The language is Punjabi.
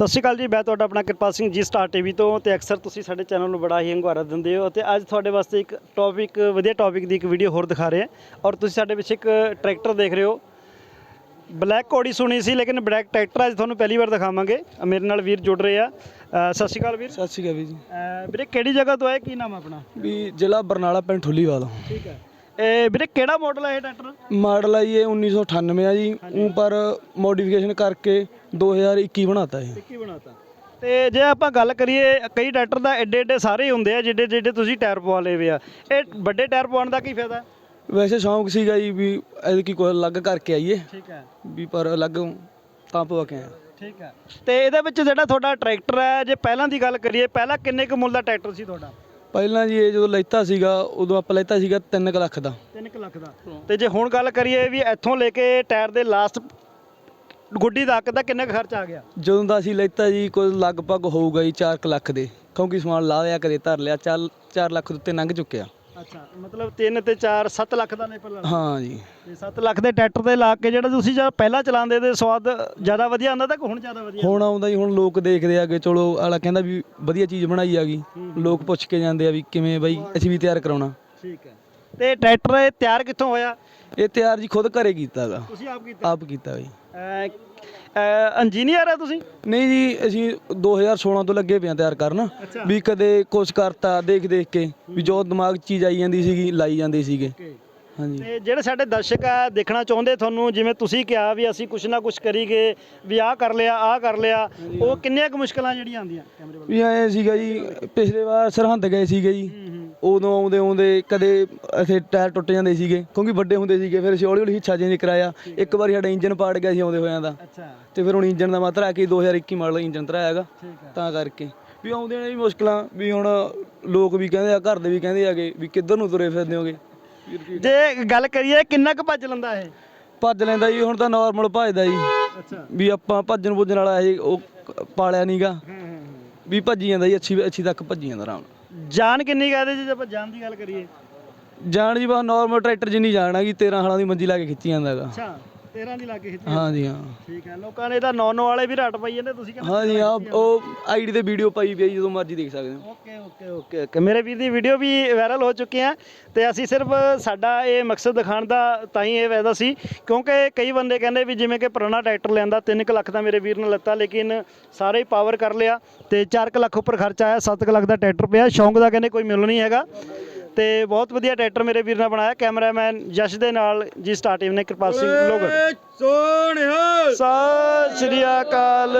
ਸਤਿ ਸ਼੍ਰੀ ਅਕਾਲ ਜੀ ਮੈਂ ਤੁਹਾਡਾ ਆਪਣਾ ਕਿਰਪਾਲ ਸਿੰਘ ਜੀ ਸਟਾਰ ਟੀਵੀ ਤੋਂ ਤੇ ਅਕਸਰ ਤੁਸੀਂ ਸਾਡੇ ਚੈਨਲ ਨੂੰ ਬੜਾ ਹੀ ਹੰਗਾਰਾ ਦਿੰਦੇ ਹੋ ਤੇ ਅੱਜ ਤੁਹਾਡੇ ਵਾਸਤੇ ਇੱਕ ਟੌਪਿਕ ਵਧੀਆ ਟੌਪਿਕ ਦੀ ਇੱਕ ਵੀਡੀਓ ਹੋਰ ਦਿਖਾ ਰਹੇ ਹਾਂ ਔਰ ਤੁਸੀਂ ਸਾਡੇ ਵਿੱਚ ਇੱਕ ਟਰੈਕਟਰ ਦੇਖ ਰਹੇ ਹੋ। ਬਲੈਕ ਕੋਡੀ ਸੁਣੀ ਸੀ ਲੇਕਿਨ ਬਲੈਕ ਟਰੈਕਟਰ ਅੱਜ ਤੁਹਾਨੂੰ ਪਹਿਲੀ ਵਾਰ ਦਿਖਾਵਾਂਗੇ। ਮੇਰੇ ਨਾਲ ਵੀਰ ਜੁੜ ਰਹੇ ਆ। ਸਤਿ ਸ਼੍ਰੀ ਅਕਾਲ ਵੀਰ। ਸਤਿ ਸ਼੍ਰੀ ਅਕਾਲ ਵੀਰ ਜੀ। ਵੀਰੇ ਕਿਹੜੀ ਜਗ੍ਹਾ ਤੋਂ ਆਏ ਕੀ ਨਾਮ ਹੈ ਆਪਣਾ? ਵੀ ਜ਼ਿਲ੍ਹਾ ਬਰਨਾਲਾ ਪਿੰਡ ਠੁੱਲੀਵਾਲ। ਠੀਕ ਹੈ। ਇਹ ਵੀਰੇ ਕਿਹੜਾ ਮਾਡਲ ਹੈ ਇਹ ਟਰੈਕਟਰ ਮਾਡਲ ਜੀ ਇਹ 1998 ਆ ਜੀ। ਉਹ ਪਰ ਮੋਡੀਫਿਕੇਸ਼ਨ ਕਰਕੇ 2021 ਬਣਾਤਾ ਇਹ। ਕੀ ਬਣਾਤਾ। ਤੇ ਜੇ ਆਪਾਂ ਗੱਲ ਕਰੀਏ ਕਈ ਟਰੈਕਟਰ ਦਾ ਐਡੇ ਐਡੇ ਸਾਰੇ ਹੀ ਹੁੰਦੇ ਆ ਜਿੱਡੇ ਜਿੱਡੇ ਤੁਸੀਂ ਟਾਇਰ ਪਵਾ ਲਏ ਵੇ ਆ। ਇਹ ਵੱਡੇ ਟਾਇਰ ਪਵਾਉਣ ਦਾ ਕੀ ਫਾਇਦਾ? ਵੈਸੇ ਸ਼ੌਂਕ ਸੀਗਾ ਜੀ ਵੀ ਐਤਕੀ ਕੋਈ ਅਲੱਗ ਕਰਕੇ ਆਈਏ। ਠੀਕ ਹੈ। ਵੀ ਪਰ ਅਲੱਗ ਤਾਂ ਪਵਾ ਕੇ ਆਇਆ ਠੀਕ ਹੈ। ਤੇ ਇਹਦੇ ਵਿੱਚ ਜਿਹੜਾ ਤੁਹਾਡਾ ਟਰੈਕਟਰ ਹੈ ਜੇ ਪਹਿਲਾਂ ਦੀ ਗੱਲ ਕਰੀਏ ਪਹਿਲਾਂ ਕਿੰਨੇ ਕੁ ਮੁੱਲ ਦਾ ਟਰੈਕਟਰ ਸੀ ਤੁਹਾਡਾ? ਪਹਿਲਾਂ ਜੀ ਇਹ ਜਦੋਂ ਲੈਤਾ ਸੀਗਾ ਉਦੋਂ ਆਪਾਂ ਲੈਤਾ ਸੀਗਾ 3 ਲੱਖ ਦਾ। 3 ਲੱਖ ਦਾ। ਤੇ ਜੇ ਹੁਣ ਗੱਲ ਕਰੀਏ ਵੀ ਇੱਥੋਂ ਲੈ ਕੇ ਟਾਇਰ ਦੇ ਲਾਸਟ ਗੁੱਡੀ ਤੱਕ ਦਾ ਕਿੰਨਾ ਕੁ ਖਰਚ ਆ ਗਿਆ? ਜਦੋਂ ਦਾ ਅਸੀਂ ਲੈਤਾ ਜੀ ਕੋਈ ਲਗਭਗ ਹੋਊਗਾ ਜੀ 4 ਲੱਖ ਦੇ। ਕਿਉਂਕਿ ਸਮਾਨ ਲਾ ਲਿਆ ਕਦੇ ਧਰ ਲਿਆ ਚੱਲ 4 ਲੱਖ ਦੇ ਉੱਤੇ ਲੰਘ ਚੁੱਕਿਆ। ਅੱਛਾ ਮਤਲਬ 3 ਤੇ 4 7 ਲੱਖ ਦਾ ਨੇਪਰ ਲੈਣਾ ਹਾਂ ਜੀ। ਤੇ 7 ਲੱਖ ਦੇ ਟਰੈਕਟਰ ਤੇ ਲਾ ਕੇ ਜਿਹੜਾ ਤੁਸੀਂ ਜਦ ਪਹਿਲਾਂ ਚਲਾਉਂਦੇ ਤੇ ਸਵਾਦ ਜ਼ਿਆਦਾ ਵਧੀਆ ਆਉਂਦਾ ਤਾਂ ਹੁਣ ਜ਼ਿਆਦਾ ਵਧੀਆ? ਹੁਣ ਆਉਂਦਾ ਜੀ ਹੁਣ ਲੋਕ ਦੇਖਦੇ ਆਗੇ ਚਲੋ ਆਲਾ ਕਹਿੰਦਾ ਵੀ ਵਧੀਆ ਚੀਜ਼ ਬਣਾਈ ਆਗੀ ਲੋਕ ਪੁੱਛ ਕੇ ਜਾਂਦੇ ਆ ਵੀ ਕਿਵੇਂ ਬਾਈ ਅਸੀਂ ਵੀ ਤਿਆਰ ਕਰਾਉਣਾ। ਠੀਕ ਹੈ। ਤੇ ਟਰੈਕਟਰ ਇਹ ਤਿਆਰ ਕਿੱਥੋਂ ਹੋਇਆ? ਇਹ ਤਿਆਰ ਜੀ ਖੁਦ ਘਰੇ ਕੀਤਾਗਾ ਤੁਸੀਂ ਆਪ ਕੀਤਾ? ਆਪ ਕੀਤਾ ਬਈ। ਇੰਜੀਨੀਅਰ ਆ ਤੁਸੀਂ? ਨਹੀਂ ਜੀ ਅਸੀਂ 2016 ਤੋਂ ਲੱਗੇ ਪਿਆ ਤਿਆਰ ਕਰਨ। ਅੱਛਾ। ਵੀ ਕਦੇ ਕੁਛ ਕਰਤਾ ਦੇਖ ਦੇਖ ਕੇ ਵੀ ਜੋ ਦਿਮਾਗ 'ਚ ਚੀਜ਼ ਆਈ ਜਾਂਦੀ ਸੀਗੀ ਲਾਈ ਜਾਂਦੇ ਸੀਗੇ। ਹਾਂਜੀ। ਤੇ ਜਿਹੜੇ ਸਾਡੇ ਦਰਸ਼ਕ ਆ ਦੇਖਣਾ ਚਾਹੁੰਦੇ ਤੁਹਾਨੂੰ ਜਿਵੇਂ ਤੁਸੀਂ ਕਿਹਾ ਵੀ ਅਸੀਂ ਕੁਛ ਨਾ ਕੁਛ ਕਰੀਏ ਵੀ ਆਹ ਕਰ ਲਿਆ ਆਹ ਕਰ ਲਿਆ ਉਹ ਕਿੰਨੀਆਂ ਕੁ ਮੁਸ਼ਕਲਾਂ ਜਿਹੜੀਆਂ ਆਉਂਦੀਆਂ ਕੈਮਰੇ ਵੱਲ? ਵੀ ਐ ਸੀਗਾ ਜੀ ਪਿਛਲੇ ਵਾਰ ਸਰਹੰਦ ਗਏ ਸੀਗੇ ਜੀ। ਉਦੋਂ ਆਉਂਦੇ ਆਉਂਦੇ ਕਦੇ ਅਸੀਂ ਟਾਇਰ ਟੁੱਟ ਜਾਂਦੇ ਸੀਗੇ ਕਿਉਂਕਿ ਵੱਡੇ ਹੁੰਦੇ ਸੀਗੇ ਫਿਰ ਅਸੀਂ ਹੌਲੀ ਹੌਲੀ ਚੇਂਜ ਕਰਾਇਆ। ਇੱਕ ਵਾਰੀ ਸਾਡਾ ਇੰਜਨ ਪਾੜ ਗਿਆ ਸੀ ਆਉਂਦੇ ਹੋਇਆਂ ਦਾ। ਤੇ ਫਿਰ ਹੁਣ ਇੰਜਨ ਦਾ ਮਾਤਰਾ ਕਿ 2021 ਮਾਡਲ ਇੰਜਨ ਤਰਾ ਹੈਗਾ ਤਾਂ ਕਰਕੇ। ਵੀ ਆਉਂਦੇ ਨੇ ਵੀ ਮੁਸ਼ਕਲਾਂ ਵੀ ਹੁਣ ਲੋਕ ਵੀ ਕਹਿੰਦੇ ਆ ਘਰ ਦੇ ਵੀ ਕਹਿੰਦੇ ਆਗੇ ਵੀ ਕਿੱਧਰ ਨੂੰ ਤੁਰੇ ਫਿਰਦੇ ਹੋਗੇ। ਜੇ ਗੱਲ ਕਰੀਏ ਕਿੰਨਾ ਕੁ ਭੱਜ ਲੈਂਦਾ ਇਹ? ਭੱਜ ਲੈਂਦਾ ਜੀ ਹੁਣ ਤਾਂ ਨਾਰਮਲ ਭੱਜਦਾ ਜੀ। ਅੱਛਾ। ਵੀ ਆਪਾਂ ਭੱਜਣ ਭੁੱਜਣ ਵਾਲਾ ਇਹ ਉਹ ਪਾਲਿਆ ਨਹੀਂਗਾ ਵੀ ਭੱਜੀ ਜਾਂਦਾ ਜੀ ਅੱਛੀ ਅੱਛੀ ਤੱਕ ਭੱਜੀ ਜਾਂਦਾ ਆਰਾਮ ਨਾਲ। ਜਾਨ ਕਿੰਨੀ ਕਹਦੇ ਜੇ ਆਪਾਂ ਜਾਨ ਦੀ ਗੱਲ ਕਰੀਏ? ਜਾਣ ਜੀ ਬਾ ਨਾਰਮਲ ਟਰੈਕਟਰ ਜਿੰਨੀ ਜਾਣ ਹੈਗੀ 13 ਹਾਲਾਂ ਦੀ ਮੰਜੀ ਲਾ ਕੇ ਖਿੱਚੀ ਜਾਂਦਾ ਹੈਗਾ। ਅੱਛਾ। 13 ਦੀ ਲੱਗ ਖਿੱਚੀ ਹਾਂ। ਠੀਕ ਹੈ ਲੋਕਾਂ ਨੇ ਤਾਂ 9 9 ਵਾਲੇ ਵੀ ਰਟ ਪਾਈ ਜਾਂਦੇ ਤੁਸੀਂ ਕਹਿੰਦੇ ਹਾਂ ਜੀ ਹਾਂ? ਉਹ ਆਈਡੀ ਤੇ ਵੀਡੀਓ ਪਾਈ ਪਈ ਜਦੋਂ ਮਰਜ਼ੀ ਦੇਖ ਸਕਦੇ ਹੋ। Okay okay okay okay. ਮੇਰੇ ਵੀਰ ਦੀ ਵੀਡੀਓ ਵੀ ਵਾਇਰਲ ਹੋ ਚੁੱਕੀ ਹੈ ਤੇ ਅਸੀਂ ਸਿਰਫ ਸਾਡਾ ਇਹ ਮਕਸਦ ਦਿਖਾਉਣ ਦਾ ਤਾਂ ਹੀ ਇਹ ਵਾਅਦਾ ਸੀ ਕਿਉਂਕਿ ਕਈ ਬੰਦੇ ਕਹਿੰਦੇ ਵੀ ਜਿਵੇਂ ਕਿ ਪੁਰਾਣਾ ਟਰੈਕਟਰ ਲੈਂਦਾ 3 ਲੱਖ ਦਾ ਮੇਰੇ ਵੀਰ ਨੇ ਲੱਤਾ ਲੇਕਿਨ ਸਾਰੇ ਹੀ ਪਾਵਰ ਕਰ ਲਿਆ ਤੇ 4 ਲੱਖ ਉੱਪਰ ਖਰਚਾ ਆਇਆ 7 ਲੱਖ ਦਾ ਟਰੈਕਟਰ ਪਿਆ ਸ਼ੌਂਕ ਦਾ ਕਹਿੰਦੇ ਕੋਈ ਮੁੱਲ ਨਹੀਂ ਹੈਗਾ। ਤੇ ਬਹੁਤ ਵਧੀਆ ਟਰੈਕਟਰ ਮੇਰੇ ਵੀਰ ਨੇ ਬਣਾਇਆ ਕੈਮਰਾਮੈਨ ਜਸ਼ ਦੇ ਨਾਲ ਜੀ ਸਟਾਰ ਟੀਮ ਨੇ ਕਿਰਪਾਲ ਸਿੰਘ ਲੋਗਰ। ਸੋਹਣਿਆ ਸਤਿ ਸ਼੍ਰੀ ਅਕਾਲ।